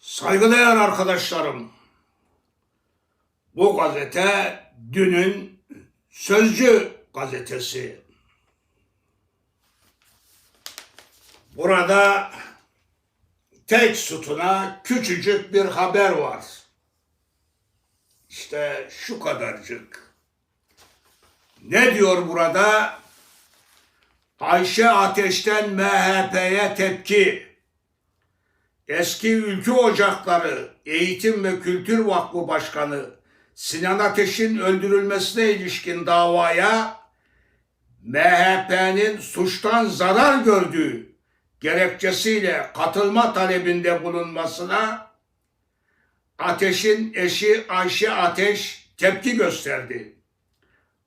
Saygıdeğer arkadaşlarım, bu gazete dünün Sözcü gazetesi. Burada tek sütuna küçücük bir haber var. İşte şu kadarcık. Ne diyor burada? Ayşe Ateş'ten MHP'ye tepki. Eski Ülkü Ocakları Eğitim ve Kültür Vakfı Başkanı Sinan Ateş'in öldürülmesine ilişkin davaya MHP'nin suçtan zarar gördüğü gerekçesiyle katılma talebinde bulunmasına Ateş'in eşi Ayşe Ateş tepki gösterdi.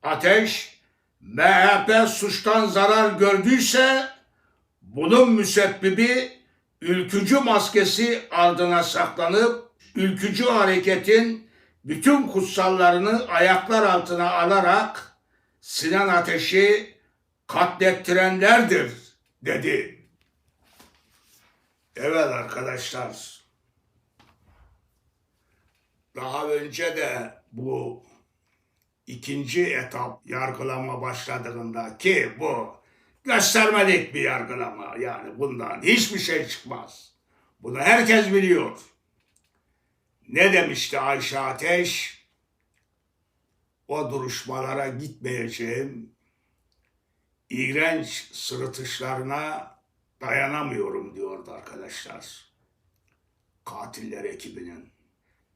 Ateş, MHP suçtan zarar gördüyse bunun müsebbibi ülkücü maskesi ardına saklanıp ülkücü hareketin bütün kutsallarını ayaklar altına alarak Sinan Ateş'i katlettirenlerdir dedi. Evet arkadaşlar. Daha önce de bu ikinci etap yargılama başladığında ki bu göstermelik bir yargılama yani bundan hiçbir şey çıkmaz. Bunu herkes biliyor. Ne demişti Ayşe Ateş? O duruşmalara gitmeyeceğim. İğrenç sırıtışlarına dayanamıyorum diyordu arkadaşlar. Katiller ekibinin.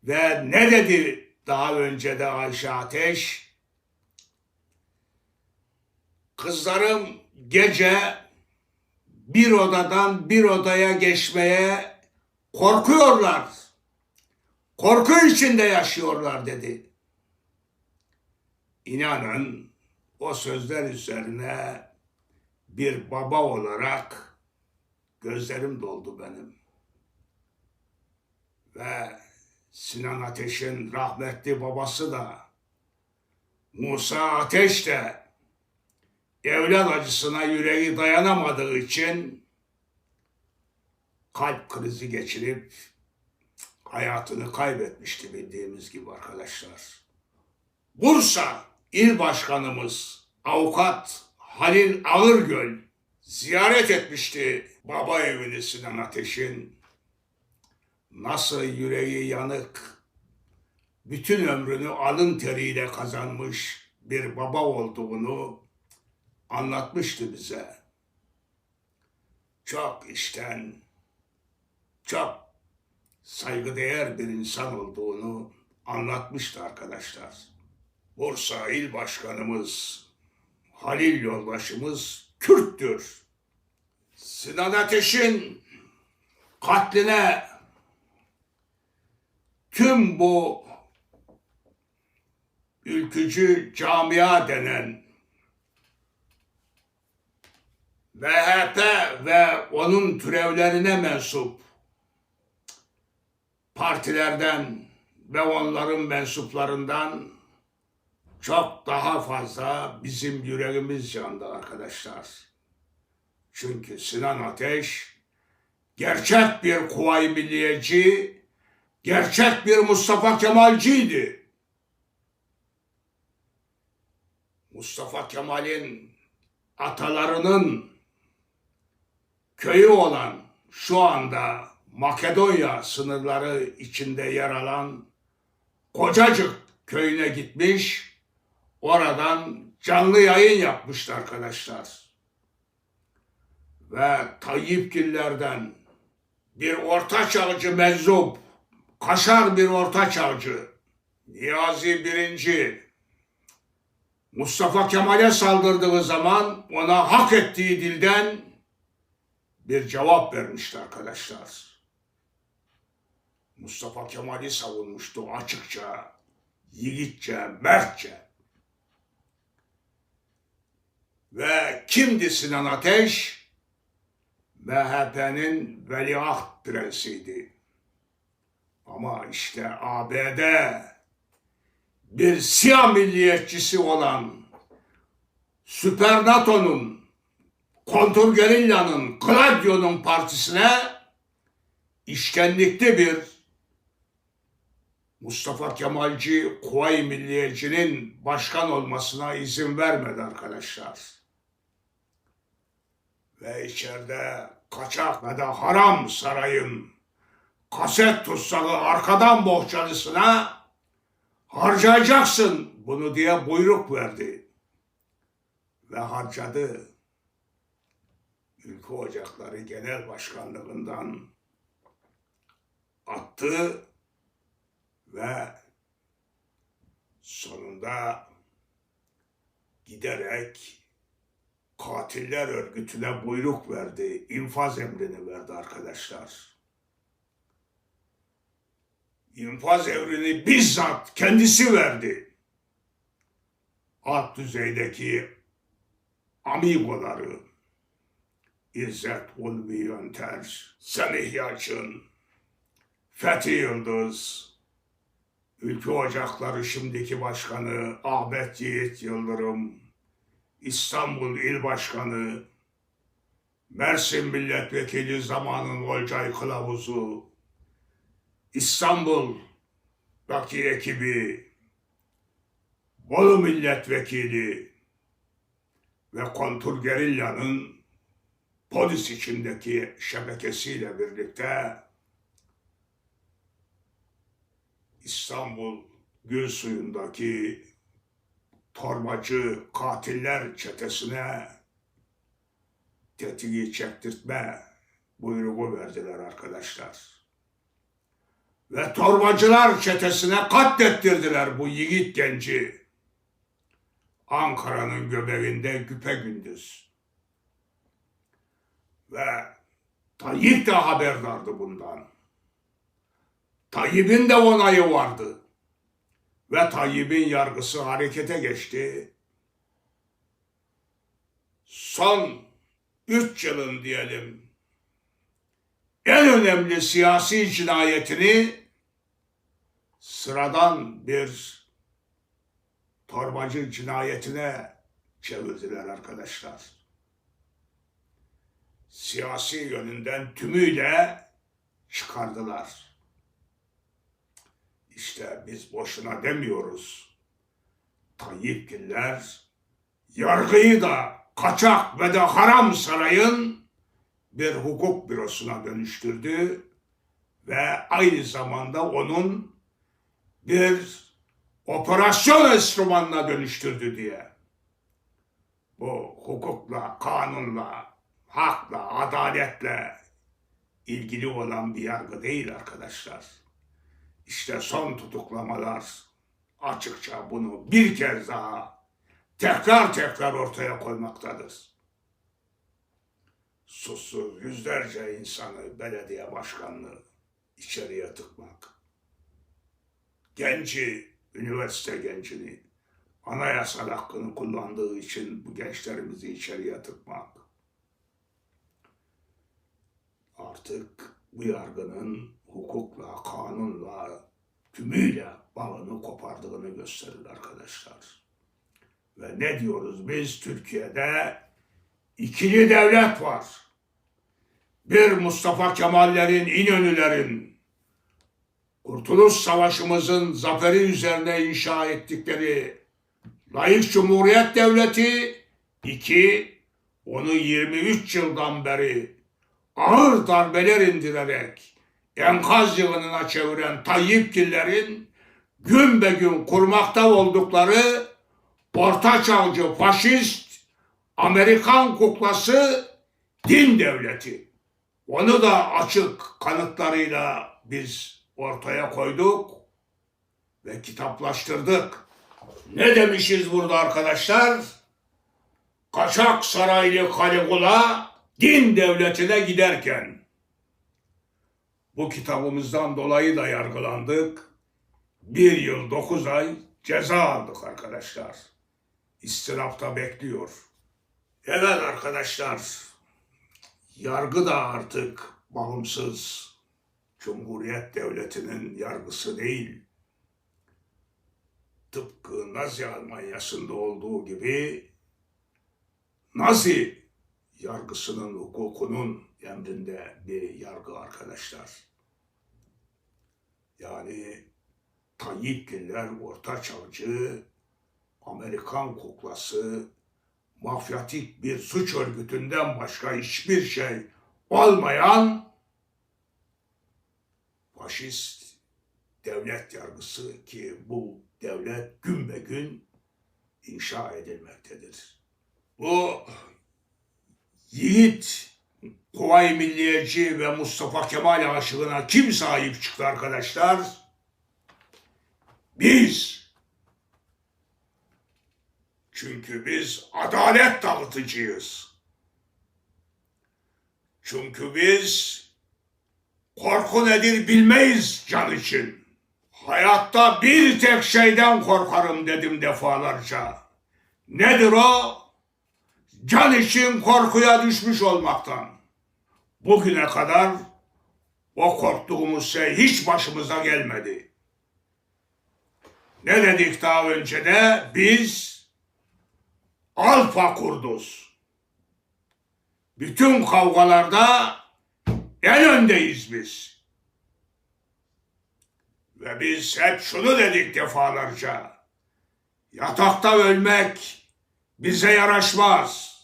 Ve ne dedi daha önce de Ayşe Ateş? Kızlarım gece bir odadan bir odaya geçmeye korkuyorlar. Korku içinde yaşıyorlar dedi. İnanın o sözler üzerine bir baba olarak gözlerim doldu benim. Ve Sinan Ateş'in rahmetli babası da Musa Ateş de evlat acısına yüreği dayanamadığı için kalp krizi geçirip hayatını kaybetmişti bildiğimiz gibi arkadaşlar. Bursa İl Başkanımız Avukat Halil Ağırgöl ziyaret etmişti baba evini Sinan Ateş'in. Nasıl yüreği yanık, bütün ömrünü alın teriyle kazanmış bir baba olduğunu anlatmıştı bize. Çok işten, çok saygıdeğer bir insan olduğunu anlatmıştı arkadaşlar. Bursa İl Başkanımız Halil yoldaşımız Kürttür. Sinan Ateş'in katline tüm bu ülkücü camia denen MHP ve onun türevlerine mensup partilerden ve onların mensuplarından çok daha fazla bizim yüreğimiz yandı arkadaşlar. Çünkü Sinan Ateş gerçek bir kuvayi milliyeci, gerçek bir Mustafa Kemalciydi. Mustafa Kemal'in atalarının köyü olan şu anda Makedonya sınırları içinde yer alan Kocacık köyüne gitmiş, oradan canlı yayın yapmıştı arkadaşlar. Ve Tayyipgillerden bir orta çağcı meczup, kaşar bir orta çağcı, Niyazi birinci, Mustafa Kemal'e saldırdığı zaman ona hak ettiği dilden bir cevap vermişti arkadaşlar. Mustafa Kemal'i savunmuştu açıkça, yiğitçe, mertçe. Ve kimdi Sinan Ateş? MHP'nin veliaht prensiydi. Ama işte ABD bir siyah milliyetçisi olan Süper NATO'nun, Kontrgerilla'nın, Gladio'nun partisine işkenlikli bir Mustafa Kemalci Kuvayi Milliyeci'nin başkan olmasına izin vermedi arkadaşlar. Ve içeride kaçak ve de haram sarayın kaset tutsağı arkadan bohçalısına harcayacaksın bunu diye buyruk verdi. Ve harcadı. Ülke Ocakları Genel Başkanlığından attı ve sonunda giderek katiller örgütüne buyruk verdi, infaz emrini verdi arkadaşlar. İnfaz emrini bizzat kendisi verdi. Alt düzeydeki amigoları, İzzet Ulvi Yönter, Semih Yalçın, Fethi Yıldız, Ülke Ocakları şimdiki başkanı Ahmet Yiğit Yıldırım, İstanbul İl Başkanı, Mersin Milletvekili zamanın Olcay Kılavuzu, İstanbul'daki ekibi, Bolu Milletvekili ve Kontur Gerilla'nın polis içindeki şebekesiyle birlikte İstanbul Gül Suyu'ndaki torbacı katiller çetesine tetiği çektirtme buyruğu verdiler arkadaşlar. Ve torbacılar çetesine katlettirdiler bu yiğit genci. Ankara'nın göbeğinde güpe gündüz. Ve Tayyip de haberdardı bundan. Tayyip'in de onayı vardı. Ve Tayyip'in yargısı harekete geçti. Son üç yılın diyelim en önemli siyasi cinayetini sıradan bir torbacı cinayetine çevirdiler arkadaşlar. Siyasi yönünden tümüyle çıkardılar. İşte biz boşuna demiyoruz. Tayyipgiller yargıyı da kaçak ve de haram sarayın bir hukuk bürosuna dönüştürdü ve aynı zamanda onun bir operasyon enstrümanına dönüştürdü diye. Bu hukukla, kanunla, hakla, adaletle ilgili olan bir yargı değil arkadaşlar. İşte son tutuklamalar açıkça bunu bir kez daha tekrar tekrar ortaya koymaktadır. Susuz yüzlerce insanı belediye başkanlığı içeriye tıkmak. Genci, üniversite gencini anayasal hakkını kullandığı için bu gençlerimizi içeriye tıkmak. Artık bu yargının hukukla, kanunla, tümüyle bağını kopardığını gösterir arkadaşlar. Ve ne diyoruz biz Türkiye'de? ikili devlet var. Bir Mustafa Kemallerin, İnönülerin, Kurtuluş Savaşımızın zaferi üzerine inşa ettikleri layık Cumhuriyet Devleti, iki, onu 23 yıldan beri ağır darbeler indirerek enkaz yığınına çeviren Tayyipgillerin gün be gün kurmakta oldukları orta çağcı faşist Amerikan kuklası din devleti. Onu da açık kanıtlarıyla biz ortaya koyduk ve kitaplaştırdık. Ne demişiz burada arkadaşlar? Kaçak saraylı Caligula din devletine giderken bu kitabımızdan dolayı da yargılandık. Bir yıl dokuz ay ceza aldık arkadaşlar. İstirapta bekliyor. Evet arkadaşlar, yargı da artık bağımsız Cumhuriyet Devleti'nin yargısı değil. Tıpkı Nazi Almanyası'nda olduğu gibi Nazi yargısının, hukukunun emrinde bir yargı arkadaşlar. Yani Tayyipgiller, Orta Çağcı, Amerikan kuklası, mafyatik bir suç örgütünden başka hiçbir şey olmayan faşist devlet yargısı ki bu devlet gün be gün inşa edilmektedir. Bu yiğit Kuvayi Milliyeci ve Mustafa Kemal aşığına kim sahip çıktı arkadaşlar? Biz. Çünkü biz adalet dağıtıcıyız. Çünkü biz korku nedir bilmeyiz can için. Hayatta bir tek şeyden korkarım dedim defalarca. Nedir o? Can için korkuya düşmüş olmaktan. Bugüne kadar o korktuğumuz şey hiç başımıza gelmedi. Ne dedik daha önce de? Biz Alfa kurduz. Bütün kavgalarda en öndeyiz biz. Ve biz hep şunu dedik defalarca. Yatakta ölmek bize yaraşmaz.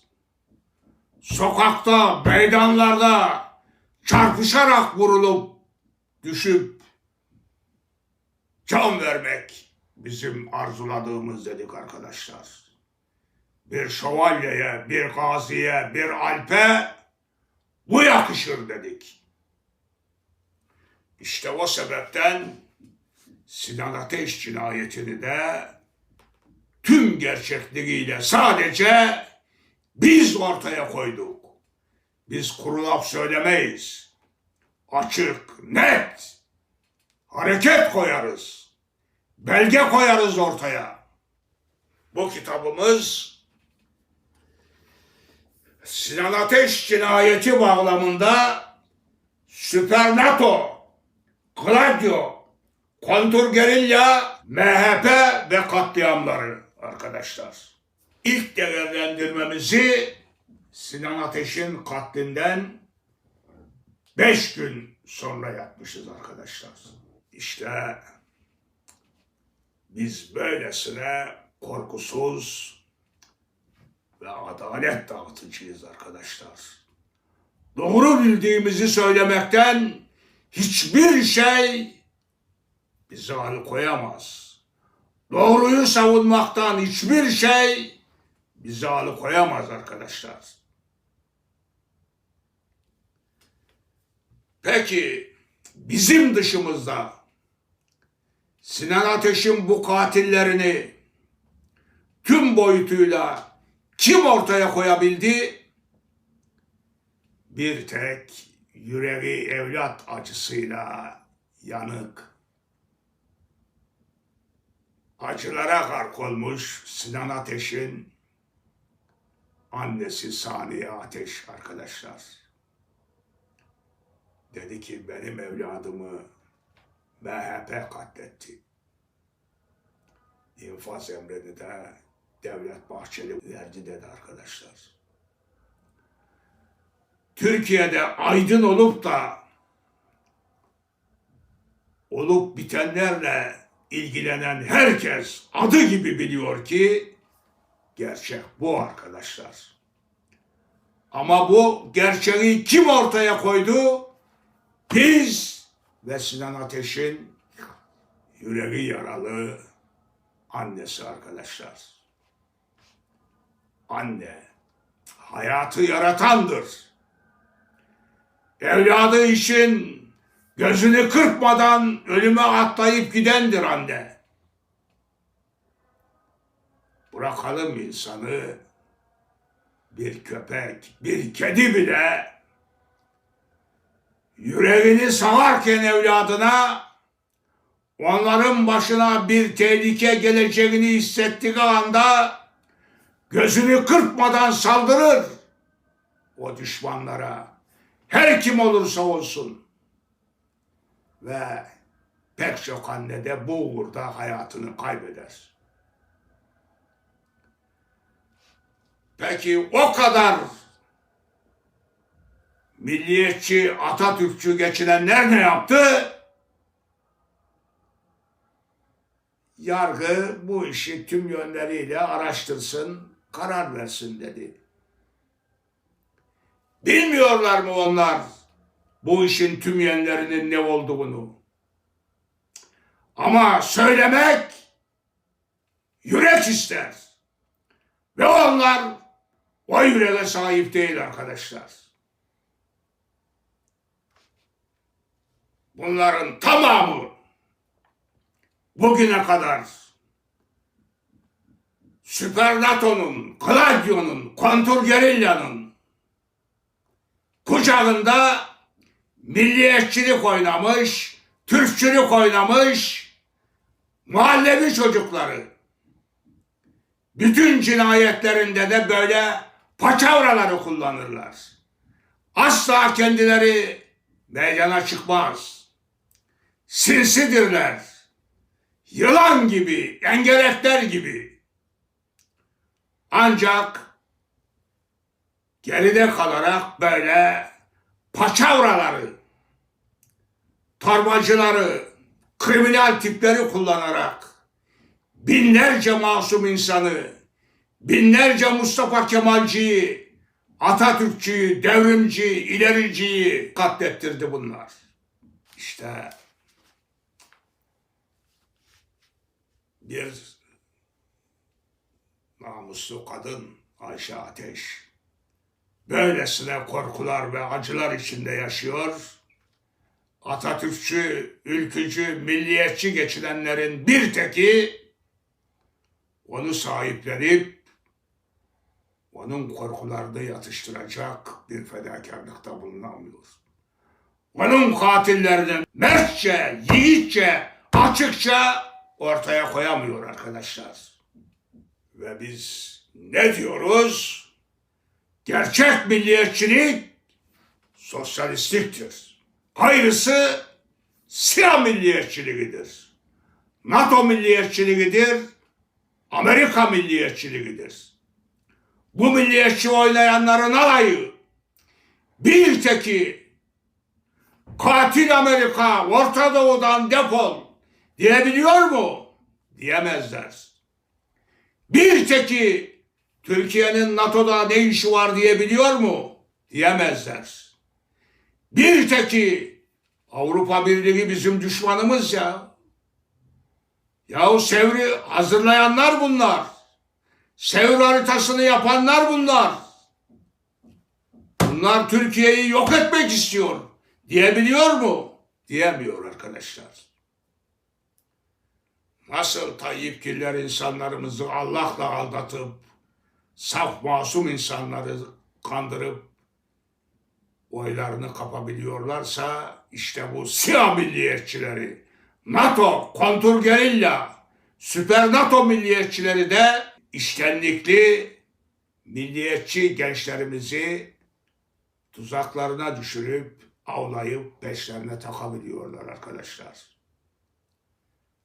Sokakta, meydanlarda çarpışarak vurulup düşüp can vermek bizim arzuladığımız dedik arkadaşlar. Bir şövalyeye, bir gaziye, bir alpe bu yakışır dedik. İşte o sebepten Sinan Ateş cinayetini de tüm gerçekliğiyle sadece biz ortaya koyduk. Biz kurulap söylemeyiz. Açık, net, hareket koyarız. Belge koyarız ortaya. Bu kitabımız Sinan Ateş cinayeti bağlamında Süper NATO, Gladio, Kontur Gerilla, MHP ve katliamları arkadaşlar. İlk değerlendirmemizi Sinan Ateş'in katlinden beş gün sonra yapmışız arkadaşlar. İşte biz böylesine korkusuz ve adalet dağıtıcıyız arkadaşlar. Doğru bildiğimizi söylemekten hiçbir şey bizi alıkoyamaz. Doğruyu savunmaktan hiçbir şey bizi alıkoyamaz arkadaşlar. Peki bizim dışımızda Sinan Ateş'in bu katillerini tüm boyutuyla kim ortaya koyabildi? Bir tek yüreği evlat acısıyla yanık. Acılara gark olmuş Sinan Ateş'in annesi Saniye Ateş arkadaşlar. Dedi ki benim evladımı MHP katletti. İnfaz emrini de Devlet Bahçeli verdi dedi arkadaşlar. Türkiye'de aydın olup da olup bitenlerle ilgilenen herkes adı gibi biliyor ki gerçek bu arkadaşlar. Ama bu gerçeği kim ortaya koydu? Biz ve Sinan Ateş'in yüreği yaralı annesi arkadaşlar. Anne hayatı yaratandır. Evladı için gözünü kırpmadan ölüme atlayıp gidendir anne. Bırakalım insanı bir köpek, bir kedi bile yüreğini salarken evladına onların başına bir tehlike geleceğini hissettiği anda gözünü kırpmadan saldırır o düşmanlara. Her kim olursa olsun. Ve pek çok anne de bu uğurda hayatını kaybeder. Peki o kadar milliyetçi, Atatürkçü geçinenler ne yaptı? yargı bu işi tüm yönleriyle araştırsın, karar versin dedi. Bilmiyorlar mı onlar bu işin tüm yönlerinin ne olduğunu? Ama söylemek yürek ister. Ve onlar o yüreğe sahip değil arkadaşlar. Bunların tamamı bugüne kadar Süper NATO'nun, Gladio'nun, kontrgerillyanın kucağında milliyetçilik oynamış, Türkçülük oynamış, muhallebi çocukları. Bütün cinayetlerinde de böyle paçavraları kullanırlar. Asla kendileri meydana çıkmaz. Sinsidirler. Yılan gibi, engerekler gibi. Ancak geride kalarak böyle paçavraları, torbacıları, kriminal tipleri kullanarak binlerce masum insanı, binlerce Mustafa Kemalciyi, Atatürkçüyü, devrimciyi, ilericiyi katlettirdi bunlar. İşte bir namuslu kadın Ayşe Ateş böylesine korkular ve acılar içinde yaşıyor. Atatürkçü, ülkücü, milliyetçi geçinenlerin bir teki onu sahiplenip onun korkularını yatıştıracak bir fedakarlıkta bulunamıyor. Onun katillerini mertçe, yiğitçe, açıkça ortaya koyamıyor arkadaşlar. Ve biz ne diyoruz? Gerçek milliyetçilik sosyalistliktir. Ayrısı siyah milliyetçiliğidir. NATO milliyetçiliğidir. Amerika milliyetçiliğidir. Bu milliyetçi oynayanların alayı bir teki katil Amerika Orta Doğu'dan defol diyebiliyor mu? Diyemezler. Bir teki Türkiye'nin NATO'da ne işi var diyebiliyor mu? Diyemezler. Bir teki Avrupa Birliği bizim düşmanımız ya. Yahu Sevr'i hazırlayanlar bunlar. Sevr haritasını yapanlar bunlar. Bunlar Türkiye'yi yok etmek istiyor. Diyebiliyor mu? Diyemiyor arkadaşlar. Nasıl Tayyipgiller insanlarımızı Allah'la aldatıp saf masum insanları kandırıp oylarını kapabiliyorlarsa işte bu siyah milliyetçileri, NATO, kontrgerilla, süper NATO milliyetçileri de iştenlikli milliyetçi gençlerimizi tuzaklarına düşürüp avlayıp peşlerine takabiliyorlar arkadaşlar.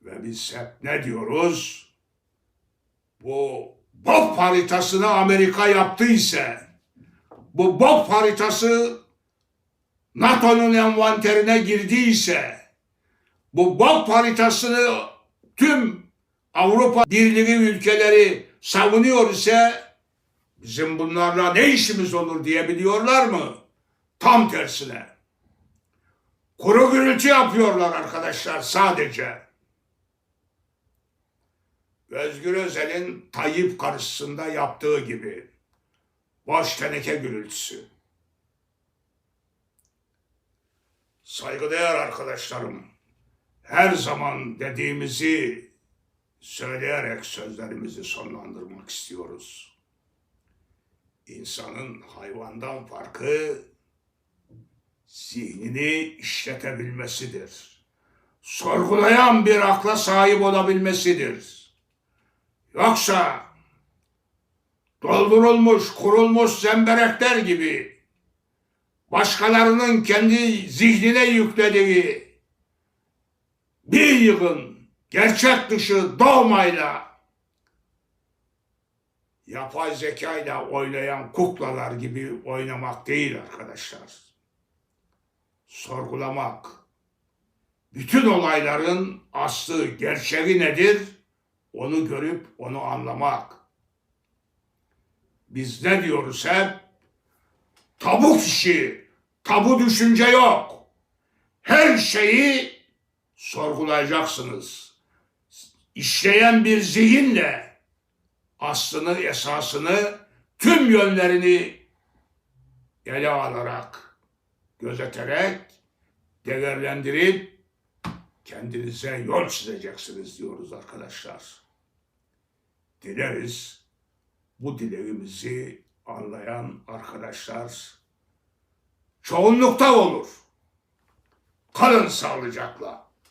Ve biz hep ne diyoruz? Bu BOP haritasını Amerika yaptıysa, bu BOP haritası NATO'nun envanterine girdiyse, bu BOP haritasını tüm Avrupa Birliği ülkeleri savunuyor ise bizim bunlarla ne işimiz olur diyebiliyorlar mı? Tam tersine. Kuru gürültü yapıyorlar arkadaşlar sadece. Özgür Özel'in Tayyip karşısında yaptığı gibi boş teneke gürültüsü. Saygıdeğer arkadaşlarım, her zaman dediğimizi söyleyerek sözlerimizi sonlandırmak istiyoruz. İnsanın hayvandan farkı zihnini işletebilmesidir. Sorgulayan bir akla sahip olabilmesidir. Yoksa doldurulmuş, kurulmuş zemberekler gibi başkalarının kendi zihnine yüklediği bir yığın gerçek dışı doğmayla yapay zekayla oynayan kuklalar gibi oynamak değil arkadaşlar. Sorgulamak. Bütün olayların aslı, gerçeği nedir? onu görüp onu anlamak. Biz ne diyoruz hep? Tabu kişi, tabu düşünce yok. Her şeyi sorgulayacaksınız. İşleyen bir zihinle aslını, esasını, tüm yönlerini ele alarak, gözeterek, değerlendirip kendinize yol çizeceksiniz diyoruz arkadaşlar. Dileriz bu dileğimizi anlayan arkadaşlar çoğunlukta olur. Kalın sağlıcakla.